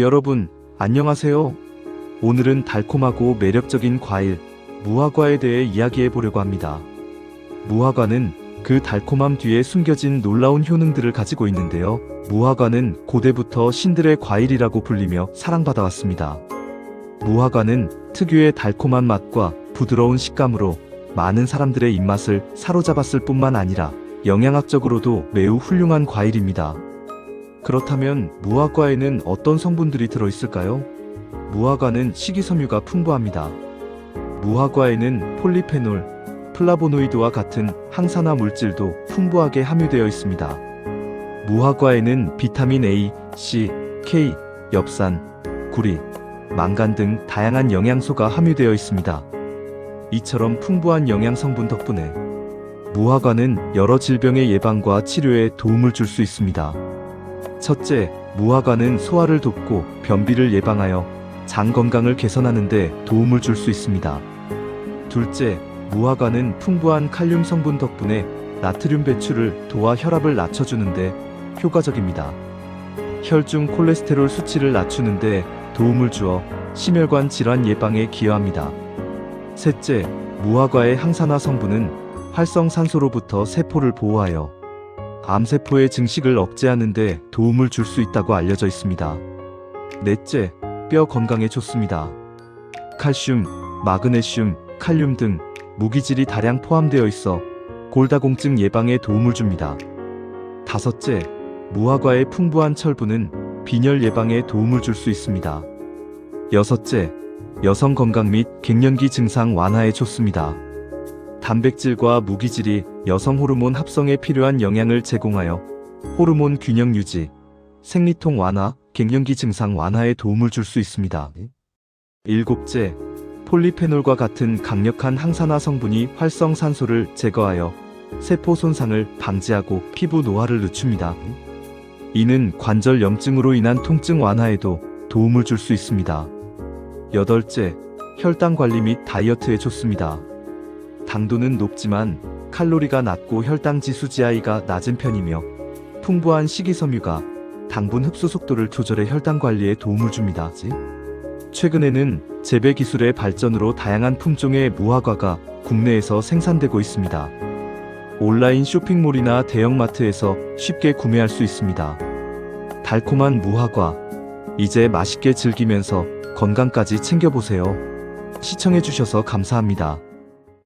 여러분, 안녕하세요. 오늘은 달콤하고 매력적인 과일, 무화과에 대해 이야기해 보려고 합니다. 무화과는 그 달콤함 뒤에 숨겨진 놀라운 효능들을 가지고 있는데요. 무화과는 고대부터 신들의 과일이라고 불리며 사랑받아왔습니다. 무화과는 특유의 달콤한 맛과 부드러운 식감으로 많은 사람들의 입맛을 사로잡았을 뿐만 아니라 영양학적으로도 매우 훌륭한 과일입니다. 그렇다면 무화과에는 어떤 성분들이 들어있을까요? 무화과는 식이섬유가 풍부합니다. 무화과에는 폴리페놀, 플라보노이드와 같은 항산화 물질도 풍부하게 함유되어 있습니다. 무화과에는 비타민 A, C, K, 엽산, 구리, 망간 등 다양한 영양소가 함유되어 있습니다. 이처럼 풍부한 영양 성분 덕분에 무화과는 여러 질병의 예방과 치료에 도움을 줄 수 있습니다. 첫째, 무화과는 소화를 돕고 변비를 예방하여 장 건강을 개선하는 데 도움을 줄 수 있습니다. 둘째, 무화과는 풍부한 칼륨 성분 덕분에 나트륨 배출을 도와 혈압을 낮춰주는데 효과적입니다. 혈중 콜레스테롤 수치를 낮추는데 도움을 주어 심혈관 질환 예방에 기여합니다. 셋째, 무화과의 항산화 성분은 활성산소로부터 세포를 보호하여 암세포의 증식을 억제하는데 도움을 줄 수 있다고 알려져 있습니다. 넷째, 뼈 건강에 좋습니다. 칼슘, 마그네슘, 칼륨 등 무기질이 다량 포함되어 있어 골다공증 예방에 도움을 줍니다. 다섯째, 무화과의 풍부한 철분은 빈혈 예방에 도움을 줄 수 있습니다. 여섯째, 여성 건강 및 갱년기 증상 완화에 좋습니다. 단백질과 무기질이 여성 호르몬 합성에 필요한 영양을 제공하여 호르몬 균형 유지, 생리통 완화, 갱년기 증상 완화에 도움을 줄 수 있습니다. 일곱째, 폴리페놀과 같은 강력한 항산화 성분이 활성산소를 제거하여 세포 손상을 방지하고 피부 노화를 늦춥니다. 이는 관절 염증으로 인한 통증 완화에도 도움을 줄 수 있습니다. 여덟째, 혈당 관리 및 다이어트에 좋습니다. 당도는 높지만 칼로리가 낮고 혈당 지수 GI가 낮은 편이며 풍부한 식이섬유가 당분 흡수 속도를 조절해 혈당 관리에 도움을 줍니다. 최근에는 재배 기술의 발전으로 다양한 품종의 무화과가 국내에서 생산되고 있습니다. 온라인 쇼핑몰이나 대형마트에서 쉽게 구매할 수 있습니다. 달콤한 무화과. 이제 맛있게 즐기면서 건강까지 챙겨보세요. 시청해주셔서 감사합니다.